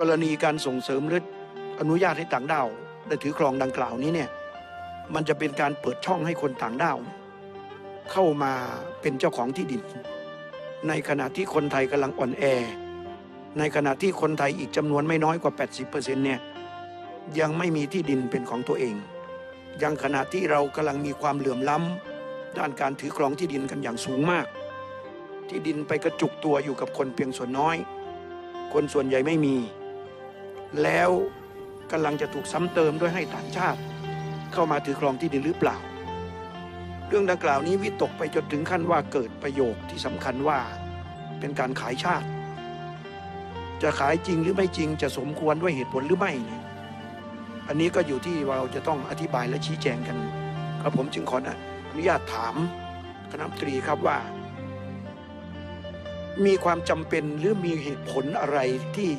กรณีการส่งเสริมหรืออนุญาตให้ต่างด้าวได้ถือครองดังกล่าวนี้เนี่ยมันจะเป็นการเปิดช่องให้คนต่างด้าว เข้ามาเป็นเจ้าของที่ดิน ในขณะที่คนไทยกำลังอ่อนแอ ในขณะที่คนไทยอีกจำนวนไม่น้อยกว่า 80%เนี่ยยังไม่มีที่ดินเป็นของตัวเอง ยังขณะที่เรากำลังมีความเหลื่อมล้ำด้านการถือครองที่ดินกันอย่างสูงมาก ที่ดินไปกระจุกตัวอยู่กับคนเพียงส่วนน้อย คนส่วนใหญ่ไม่มี แล้วกำลังจะถูกซ้ำเติมด้วยให้ต่างชาติ เข้ามาถือครองที่ดินหรือเปล่า เรื่องดังกล่าวนี้วิตกไปจนถึงขั้นว่าเกิดประโยคที่สำคัญว่า เป็นการขายชาติ จะขายจริงหรือไม่จริงจะสมควรด้วยเหตุผลหรือไม่เนี่ยอันนี้ก็อยู่ที่เราจะต้องอธิบายและชี้แจงกันครับผมจึงขออนุญาตถามคณะรัฐมนตรีครับว่า มีความจำเป็นหรือมีเหตุผลอะไรที่